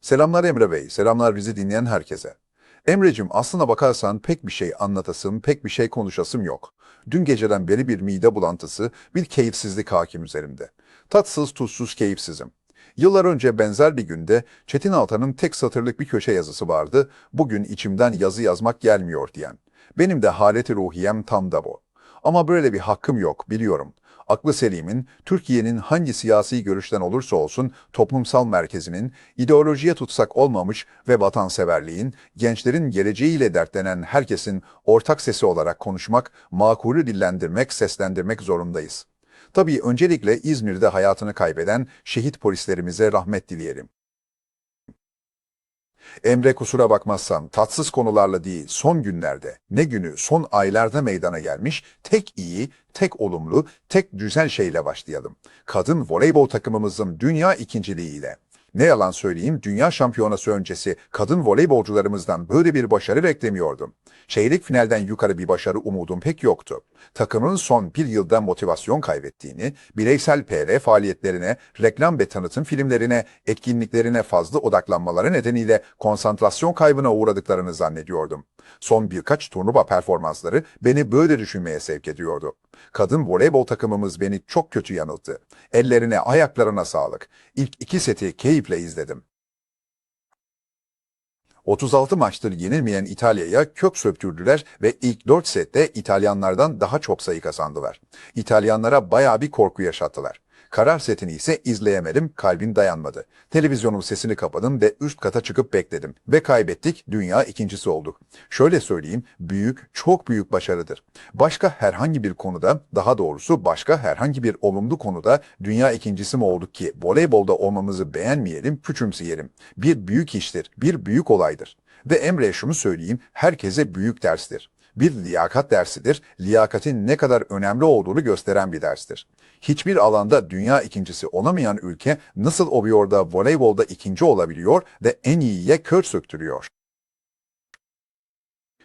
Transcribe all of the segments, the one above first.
Selamlar Emre Bey, selamlar bizi dinleyen herkese. Emre'cim aslına bakarsan pek bir şey anlatasım, pek bir şey konuşasım yok. Dün geceden beri bir mide bulantısı, bir keyifsizlik hakim üzerimde. Tatsız tuzsuz keyifsizim. Yıllar önce benzer bir günde Çetin Altan'ın tek satırlık bir köşe yazısı vardı, bugün içimden yazı yazmak gelmiyor diyen. Benim de haleti ruhiyem tam da bu. Ama böyle bir hakkım yok, biliyorum. Aklı Selim'in, Türkiye'nin hangi siyasi görüşten olursa olsun toplumsal merkezinin, ideolojiye tutsak olmamış ve vatanseverliğin, gençlerin geleceğiyle dertlenen herkesin ortak sesi olarak konuşmak, makulü dillendirmek, seslendirmek zorundayız. Tabii öncelikle İzmir'de hayatını kaybeden şehit polislerimize rahmet dileyelim. Emre kusura bakmazsan tatsız konularla değil son günlerde, ne günü son aylarda meydana gelmiş tek iyi, tek olumlu, tek güzel şeyle başlayalım. Kadın voleybol takımımızın dünya ikinciliğiyle. Ne yalan söyleyeyim dünya şampiyonası öncesi kadın voleybolcularımızdan böyle bir başarı beklemiyordum. Çeyrek finalden yukarı bir başarı umudum pek yoktu. Takımın son bir yılda motivasyon kaybettiğini, bireysel PR faaliyetlerine, reklam ve tanıtım filmlerine, etkinliklerine fazla odaklanmaları nedeniyle konsantrasyon kaybına uğradıklarını zannediyordum. Son birkaç turnuva performansları beni böyle düşünmeye sevk ediyordu. Kadın voleybol takımımız beni çok kötü yanılttı. Ellerine, ayaklarına sağlık. İlk iki seti keyifle izledim. 36 maçtır yenilmeyen İtalya'ya kök söptürdüler ve ilk 4 sette İtalyanlardan daha çok sayı kazandılar. İtalyanlara bayağı bir korku yaşattılar. Karar setini ise izleyemedim, kalbim dayanmadı. Televizyonun sesini kapadım ve üst kata çıkıp bekledim. Ve kaybettik, dünya ikincisi olduk. Şöyle söyleyeyim, büyük, çok büyük başarıdır. Başka herhangi bir konuda, daha doğrusu başka herhangi bir olumlu konuda dünya ikincisi mi olduk ki voleybolda olmamızı beğenmeyelim, küçümseyelim. Bir büyük iştir, bir büyük olaydır. Ve Emre'ye şunu söyleyeyim, herkese büyük derstir. Bir liyakat dersidir, liyakatin ne kadar önemli olduğunu gösteren bir derstir. Hiçbir alanda dünya ikincisi olamayan ülke nasıl oluyor da voleybolda ikinci olabiliyor ve en iyiye kör söktürüyor?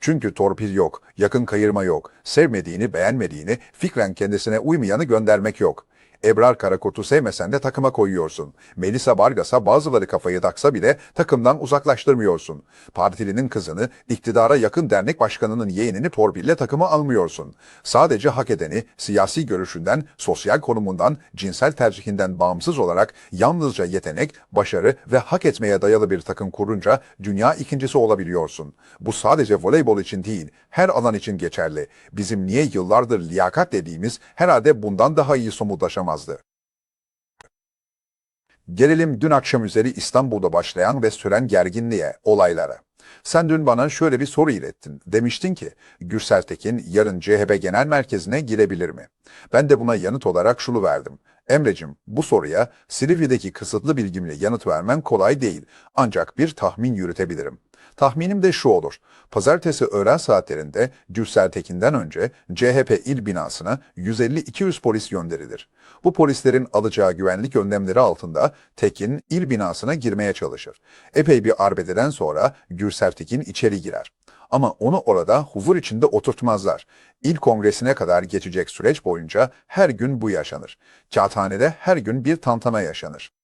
Çünkü torpil yok, yakın kayırma yok, sevmediğini, beğenmediğini, fikren kendisine uymayanı göndermek yok. Ebrar Karakurt'u sevmesen de takıma koyuyorsun. Melisa Vargas'a bazıları kafayı taksa bile takımdan uzaklaştırmıyorsun. Partilinin kızını, iktidara yakın dernek başkanının yeğenini torpille takıma almıyorsun. Sadece hak edeni, siyasi görüşünden, sosyal konumundan, cinsel tercihinden bağımsız olarak yalnızca yetenek, başarı ve hak etmeye dayalı bir takım kurunca dünya ikincisi olabiliyorsun. Bu sadece voleybol için değil, her alan için geçerli. Bizim niye yıllardır liyakat dediğimiz herhalde bundan daha iyi somutlaşamazdı. Gelelim dün akşam üzeri İstanbul'da başlayan ve süren gerginliğe, olaylara. Sen dün bana şöyle bir soru ilettin. Demiştin ki, Gürsel Tekin yarın CHP Genel Merkezi'ne girebilir mi? Ben de buna yanıt olarak şunu verdim. Emrecim, bu soruya Silivri'deki kısıtlı bilgimle yanıt vermen kolay değil. Ancak bir tahmin yürütebilirim. Tahminim de şu olur. Pazartesi öğlen saatlerinde Gürsel Tekin'den önce CHP il binasına 150-200 polis gönderilir. Bu polislerin alacağı güvenlik önlemleri altında Tekin il binasına girmeye çalışır. Epey bir arbededen sonra Gürsel Tekin içeri girer. Ama onu orada huzur içinde oturtmazlar. İl kongresine kadar geçecek süreç boyunca her gün bu yaşanır. Kağıthanede her gün bir tantana yaşanır.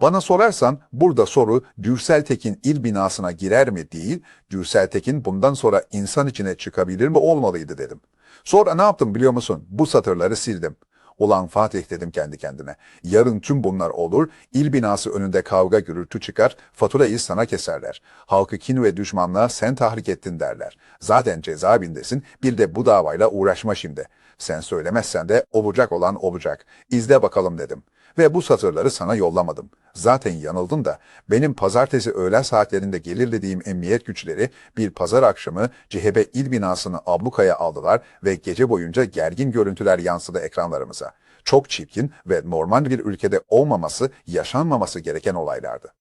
Bana sorarsan burada soru Dürsel Tekin il binasına girer mi değil, Dürsel Tekin bundan sonra insan içine çıkabilir mi olmalıydı dedim. Sonra ne yaptım biliyor musun? Bu satırları sildim. Ulan Fatih dedim kendi kendime. Yarın tüm bunlar olur, il binası önünde kavga gürültü çıkar, faturayı sana keserler. Halkı kin ve düşmanlığa sen tahrik ettin derler. Zaten cezaevindesin, bir de bu davayla uğraşma şimdi. Sen söylemezsen de olacak olan olacak. İzle bakalım dedim. Ve bu satırları sana yollamadım. Zaten yanıldın da benim pazartesi öğlen saatlerinde gelir dediğim emniyet güçleri bir pazar akşamı CHP il binasını ablukaya aldılar ve gece boyunca gergin görüntüler yansıdı ekranlarımıza. Çok çirkin ve normal bir ülkede olmaması, yaşanmaması gereken olaylardı.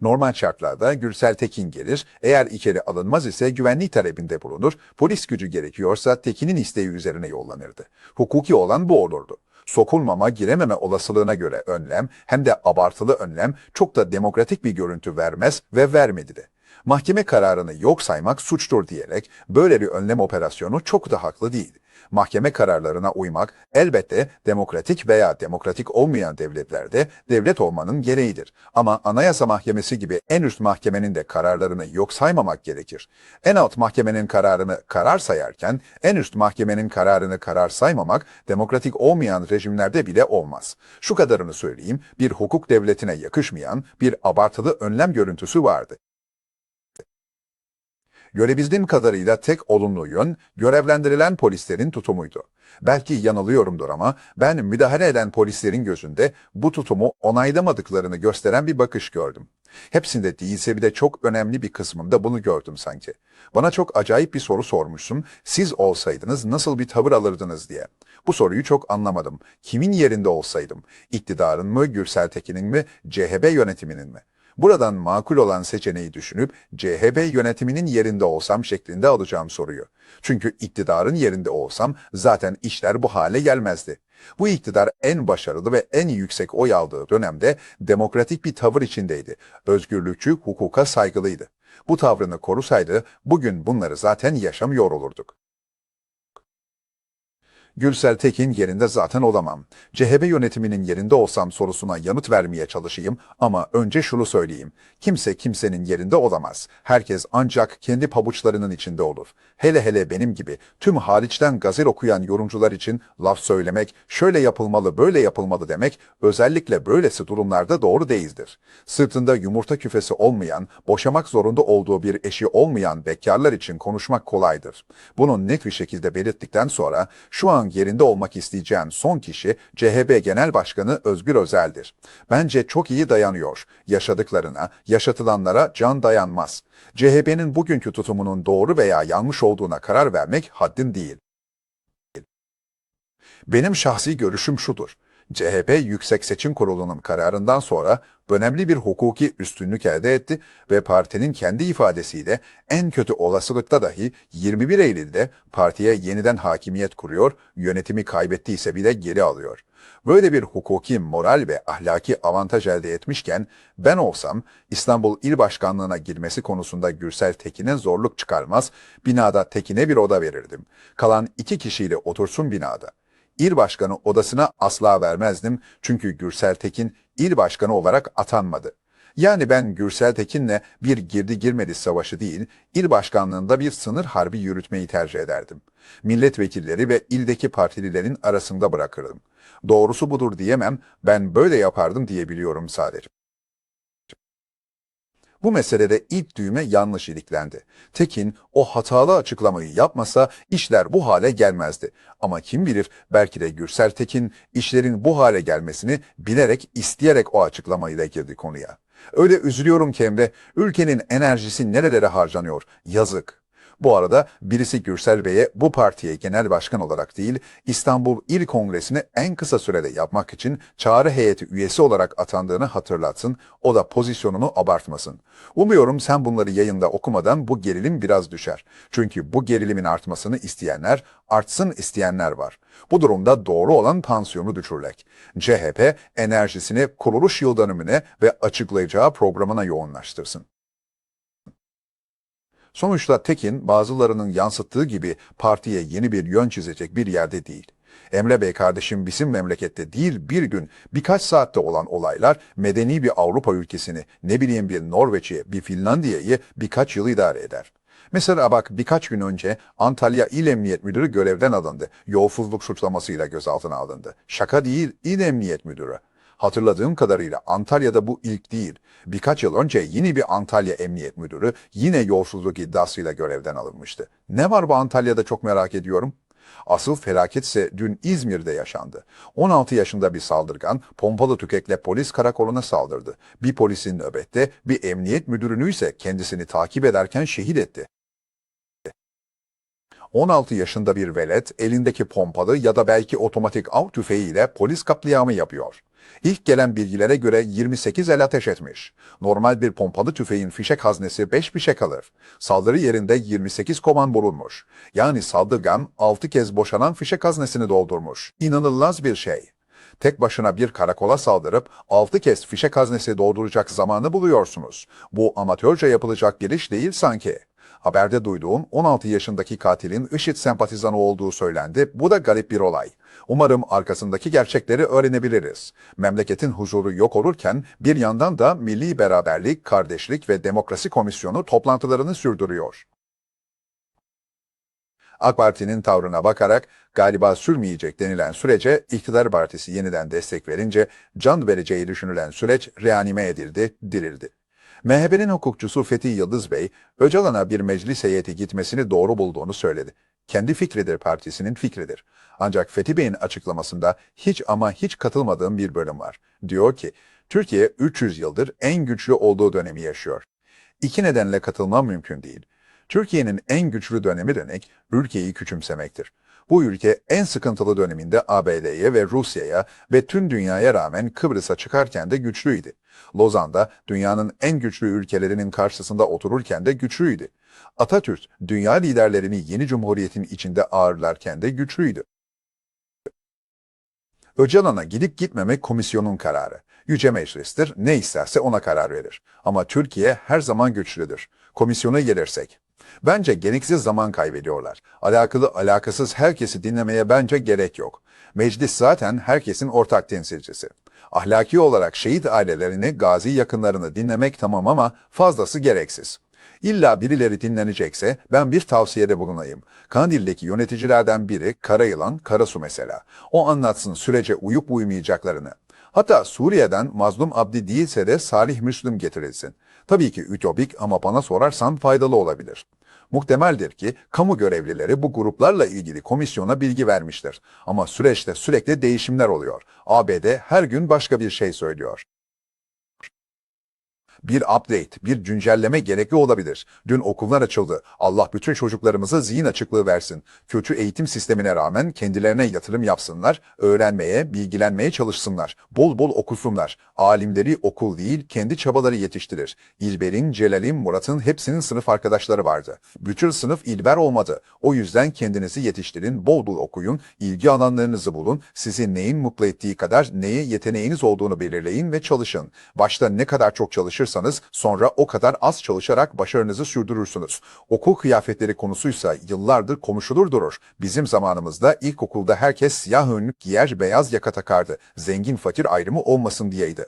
Normal şartlarda Gürsel Tekin gelir, eğer içeri alınmaz ise güvenlik talebinde bulunur, polis gücü gerekiyorsa Tekin'in isteği üzerine yollanırdı. Hukuki olan bu olurdu sokulmama, girememe olasılığına göre önlem hem de abartılı önlem çok da demokratik bir görüntü vermez ve vermedi de. Mahkeme kararını yok saymak suçtur diyerek böyle bir önlem operasyonu çok da haklı değil. Mahkeme kararlarına uymak elbette demokratik veya demokratik olmayan devletlerde devlet olmanın gereğidir. Ama Anayasa Mahkemesi gibi en üst mahkemenin de kararlarını yok saymamak gerekir. En alt mahkemenin kararını karar sayarken en üst mahkemenin kararını karar saymamak demokratik olmayan rejimlerde bile olmaz. Şu kadarını söyleyeyim, bir hukuk devletine yakışmayan bir abartılı önlem görüntüsü vardı. Görebildiğim kadarıyla tek olumlu yön görevlendirilen polislerin tutumuydu. Belki yanılıyorumdur ama ben müdahale eden polislerin gözünde bu tutumu onaylamadıklarını gösteren bir bakış gördüm. Hepsinde değilse bir de çok önemli bir kısmında bunu gördüm sanki. Bana çok acayip bir soru sormuşsun, siz olsaydınız nasıl bir tavır alırdınız diye. Bu soruyu çok anlamadım. Kimin yerinde olsaydım? İktidarın mı, Gürsel Tekin'in mi, CHP yönetiminin mi? Buradan makul olan seçeneği düşünüp CHP yönetiminin yerinde olsam şeklinde alacağım soruyu. Çünkü iktidarın yerinde olsam zaten işler bu hale gelmezdi. Bu iktidar en başarılı ve en yüksek oy aldığı dönemde demokratik bir tavır içindeydi. Özgürlükçü, hukuka saygılıydı. Bu tavrını korusaydı bugün bunları zaten yaşamıyor olurduk. Gürsel Tekin yerinde zaten olamam. CHP yönetiminin yerinde olsam sorusuna yanıt vermeye çalışayım ama önce şunu söyleyeyim. Kimse kimsenin yerinde olamaz. Herkes ancak kendi pabuçlarının içinde olur. Hele hele benim gibi tüm hariçten gazel okuyan yorumcular için laf söylemek, şöyle yapılmalı böyle yapılmalı demek özellikle böylesi durumlarda doğru değildir. Sırtında yumurta küfesi olmayan, boşamak zorunda olduğu bir eşi olmayan bekarlar için konuşmak kolaydır. Bunu net bir şekilde belirttikten sonra şu an yerinde olmak isteyeceğim son kişi CHP Genel Başkanı Özgür Özel'dir. Bence çok iyi dayanıyor. Yaşadıklarına, yaşatılanlara can dayanmaz. CHP'nin bugünkü tutumunun doğru veya yanlış olduğuna karar vermek haddin değil. Benim şahsi görüşüm şudur. CHP Yüksek Seçim Kurulu'nun kararından sonra önemli bir hukuki üstünlük elde etti ve partinin kendi ifadesiyle en kötü olasılıkta dahi 21 Eylül'de partiye yeniden hakimiyet kuruyor, yönetimi kaybettiyse bile geri alıyor. Böyle bir hukuki, moral ve ahlaki avantaj elde etmişken ben olsam İstanbul İl Başkanlığı'na girmesi konusunda Gürsel Tekin'e zorluk çıkarmaz, binada Tekin'e bir oda verirdim. Kalan iki kişiyle otursun binada. İl başkanı odasına asla vermezdim çünkü Gürsel Tekin il başkanı olarak atanmadı. Yani ben Gürsel Tekin'le bir girdi girmedi savaşı değil, il başkanlığında bir sınır harbi yürütmeyi tercih ederdim. Milletvekilleri ve ildeki partililerin arasında bırakırdım. Doğrusu budur diyemem, ben böyle yapardım diyebiliyorum sadece. Bu meselede ilk düğme yanlış iliklendi. Tekin o hatalı açıklamayı yapmasa işler bu hale gelmezdi. Ama kim bilir belki de Gürsel Tekin işlerin bu hale gelmesini bilerek isteyerek o açıklamayla girdi konuya. Öyle üzülüyorum ki Emre, ülkenin enerjisi nerelere harcanıyor, yazık. Bu arada birisi Gürsel Bey'e bu partiye genel başkan olarak değil, İstanbul İl Kongresi'ni en kısa sürede yapmak için çağrı heyeti üyesi olarak atandığını hatırlatsın, o da pozisyonunu abartmasın. Umuyorum sen bunları yayında okumadan bu gerilim biraz düşer. Çünkü bu gerilimin artmasını isteyenler, artsın isteyenler var. Bu durumda doğru olan tansiyonu düşürmek. CHP enerjisini kuruluş yıl dönümüne ve açıklayacağı programına yoğunlaştırsın. Sonuçta Tekin bazılarının yansıttığı gibi partiye yeni bir yön çizecek bir yerde değil. Emre Bey kardeşim bizim memlekette değil bir gün birkaç saatte olan olaylar medeni bir Avrupa ülkesini ne bileyim bir Norveç'i bir Finlandiya'yı birkaç yıl idare eder. Mesela bak birkaç gün önce Antalya İl Emniyet Müdürü görevden alındı. Yolsuzluk suçlamasıyla gözaltına alındı. Şaka değil İl Emniyet Müdürü. Hatırladığım kadarıyla Antalya'da bu ilk değil. Birkaç yıl önce yeni bir Antalya Emniyet Müdürü yine yolsuzluk iddiasıyla görevden alınmıştı. Ne var bu Antalya'da çok merak ediyorum. Asıl felaket ise dün İzmir'de yaşandı. 16 yaşında bir saldırgan pompalı tüfekle polis karakoluna saldırdı. Bir polisin nöbette bir emniyet müdürünü ise kendisini takip ederken şehit etti. 16 yaşında bir velet elindeki pompalı ya da belki otomatik av tüfeğiyle polis katliamı yapıyor. İlk gelen bilgilere göre 28 el ateş etmiş. Normal bir pompalı tüfeğin fişek haznesi 5 fişek alır. Saldırı yerinde 28 koman bulunmuş. Yani saldırgan 6 kez boşanan fişek haznesini doldurmuş. İnanılmaz bir şey. Tek başına bir karakola saldırıp 6 kez fişek haznesi dolduracak zamanı buluyorsunuz. Bu amatörce yapılacak bir iş değil sanki. Haberde duyduğum 16 yaşındaki katilin IŞİD sempatizanı olduğu söylendi. Bu da garip bir olay. Umarım arkasındaki gerçekleri öğrenebiliriz. Memleketin huzuru yok olurken bir yandan da Milli Beraberlik, Kardeşlik ve Demokrasi Komisyonu toplantılarını sürdürüyor. AK Parti'nin tavrına bakarak galiba sürmeyecek denilen sürece iktidar partisi yeniden destek verince can vereceği düşünülen süreç reanime edildi, dirildi. MHP'nin hukukçusu Fethi Yıldız Bey, Öcalan'a bir meclis heyeti gitmesini doğru bulduğunu söyledi. Kendi fikridir partisinin fikridir. Ancak Fethi Bey'in açıklamasında hiç ama hiç katılmadığım bir bölüm var. Diyor ki, Türkiye 300 yıldır en güçlü olduğu dönemi yaşıyor. İki nedenle katılmam mümkün değil. Türkiye'nin en güçlü dönemi demek ülkeyi küçümsemektir. Bu ülke en sıkıntılı döneminde ABD'ye ve Rusya'ya ve tüm dünyaya rağmen Kıbrıs'a çıkarken de güçlüydü. Lozan'da dünyanın en güçlü ülkelerinin karşısında otururken de güçlüydü. Atatürk dünya liderlerini yeni cumhuriyetin içinde ağırlarken de güçlüydü. Öcalan'a gidip gitmemek komisyonun kararı. Yüce Meclis'tir, ne isterse ona karar verir. Ama Türkiye her zaman güçlüdür. Komisyona gelirsek. Bence gereksiz zaman kaybediyorlar. Alakalı alakasız herkesi dinlemeye bence gerek yok. Meclis zaten herkesin ortak temsilcisi. Ahlaki olarak şehit ailelerini, gazi yakınlarını dinlemek tamam ama fazlası gereksiz. İlla birileri dinlenecekse ben bir tavsiyede bulunayım. Kandil'deki yöneticilerden biri Karayılan Karasu mesela. O anlatsın sürece uyup uymayacaklarını. Hatta Suriye'den Mazlum Abdi değilse de Salih Müslüm getirilsin. Tabii ki ütopik ama bana sorarsan faydalı olabilir. Muhtemeldir ki kamu görevlileri bu gruplarla ilgili komisyona bilgi vermiştir. Ama süreçte sürekli değişimler oluyor. ABD her gün başka bir şey söylüyor. Bir update, bir güncelleme gerekli olabilir. Dün okullar açıldı. Allah bütün çocuklarımıza zihin açıklığı versin. Kötü eğitim sistemine rağmen kendilerine yatırım yapsınlar, öğrenmeye, bilgilenmeye çalışsınlar. Bol bol okusunlar. Alimleri okul değil, kendi çabaları yetiştirir. İlber'in, Celal'in, Murat'ın hepsinin sınıf arkadaşları vardı. Bütün sınıf İlber olmadı. O yüzden kendinizi yetiştirin, bol bol okuyun, ilgi alanlarınızı bulun, sizi neyin mutlu ettiği kadar neye yeteneğiniz olduğunu belirleyin ve çalışın. Başta ne kadar çok çalışırsanız sonra o kadar az çalışarak başarınızı sürdürürsünüz. Okul kıyafetleri konusuysa yıllardır konuşulur durur. Bizim zamanımızda ilkokulda herkes siyah önlük giyer, beyaz yaka takardı. Zengin fakir ayrımı olmasın diyeydi.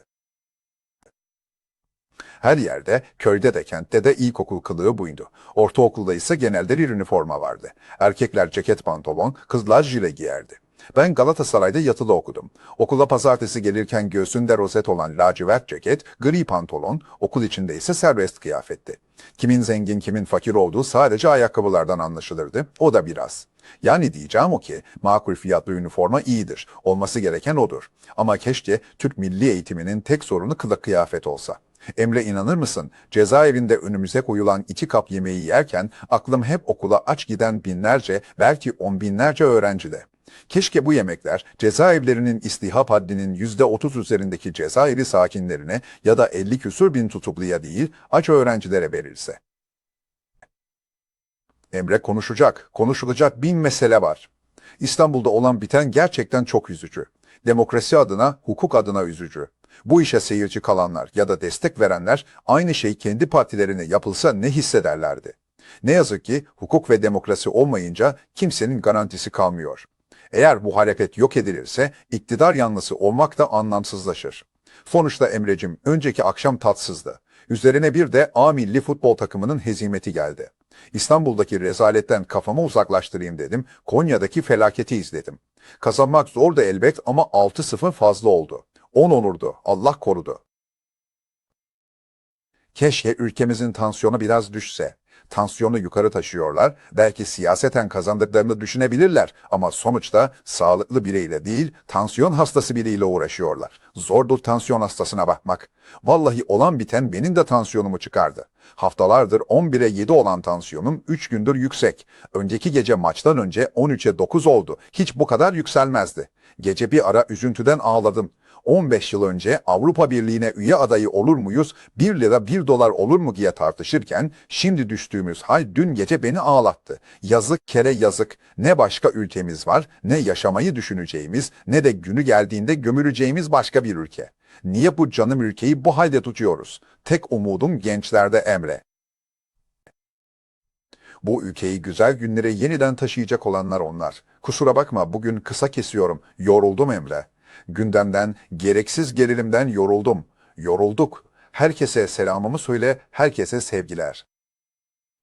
Her yerde, köyde de kentte de ilkokul kılığı buydu. Ortaokulda ise genelde bir üniforma vardı. Erkekler ceket pantolon, kızlar jile giyerdi. Ben Galatasaray'da yatılı okudum. Okula pazartesi gelirken göğsünde rozet olan lacivert ceket, gri pantolon, okul içinde ise serbest kıyafetti. Kimin zengin kimin fakir olduğu sadece ayakkabılardan anlaşılırdı. O da biraz. Yani diyeceğim o ki makul fiyatlı üniforma iyidir. Olması gereken odur. Ama keşke Türk milli eğitiminin tek sorunu kılık kıyafet olsa. Emre inanır mısın? Cezaevinde önümüze koyulan iki kap yemeği yerken aklım hep okula aç giden binlerce, belki on binlerce öğrencide. Keşke bu yemekler cezaevlerinin istihap haddinin yüzde otuz üzerindeki cezaevi sakinlerine ya da 50 küsur bin tutukluya değil aç öğrencilere verilse. Emre konuşacak, konuşulacak bin mesele var. İstanbul'da olan biten gerçekten çok üzücü. Demokrasi adına, hukuk adına üzücü. Bu işe seyirci kalanlar ya da destek verenler aynı şey kendi partilerine yapılsa ne hissederlerdi? Ne yazık ki hukuk ve demokrasi olmayınca kimsenin garantisi kalmıyor. Eğer bu hareket yok edilirse iktidar yanlısı olmak da anlamsızlaşır. Sonuçta Emrecim önceki akşam tatsızdı. Üzerine bir de A milli futbol takımının hezimeti geldi. İstanbul'daki rezaletten kafamı uzaklaştırayım dedim. Konya'daki felaketi izledim. Kazanmak zor da elbet ama 6-0 fazla oldu. 10 olurdu. Allah korudu. Keşke ülkemizin tansiyonu biraz düşse. Tansiyonu yukarı taşıyorlar. Belki siyaseten kazandıklarını düşünebilirler ama sonuçta sağlıklı biriyle değil, tansiyon hastası biriyle uğraşıyorlar. Zordur tansiyon hastasına bakmak. Vallahi olan biten benim de tansiyonumu çıkardı. Haftalardır 11'e 7 olan tansiyonum 3 gündür yüksek. Önceki gece maçtan önce 13'e 9 oldu. Hiç bu kadar yükselmezdi. Gece bir ara üzüntüden ağladım. 15 yıl önce Avrupa Birliği'ne üye adayı olur muyuz, 1 lira 1 dolar olur mu diye tartışırken şimdi düştüğümüz hal dün gece beni ağlattı. Yazık kere yazık. Ne başka ülkemiz var, ne yaşamayı düşüneceğimiz, ne de günü geldiğinde gömüleceğimiz başka bir ülke. Niye bu canım ülkeyi bu halde tutuyoruz? Tek umudum gençlerde Emre. Bu ülkeyi güzel günlere yeniden taşıyacak olanlar onlar. Kusura bakma bugün kısa kesiyorum. Yoruldum Emre. Gündemden, gereksiz gerilimden yoruldum. Yorulduk. Herkese selamımı söyle, herkese sevgiler.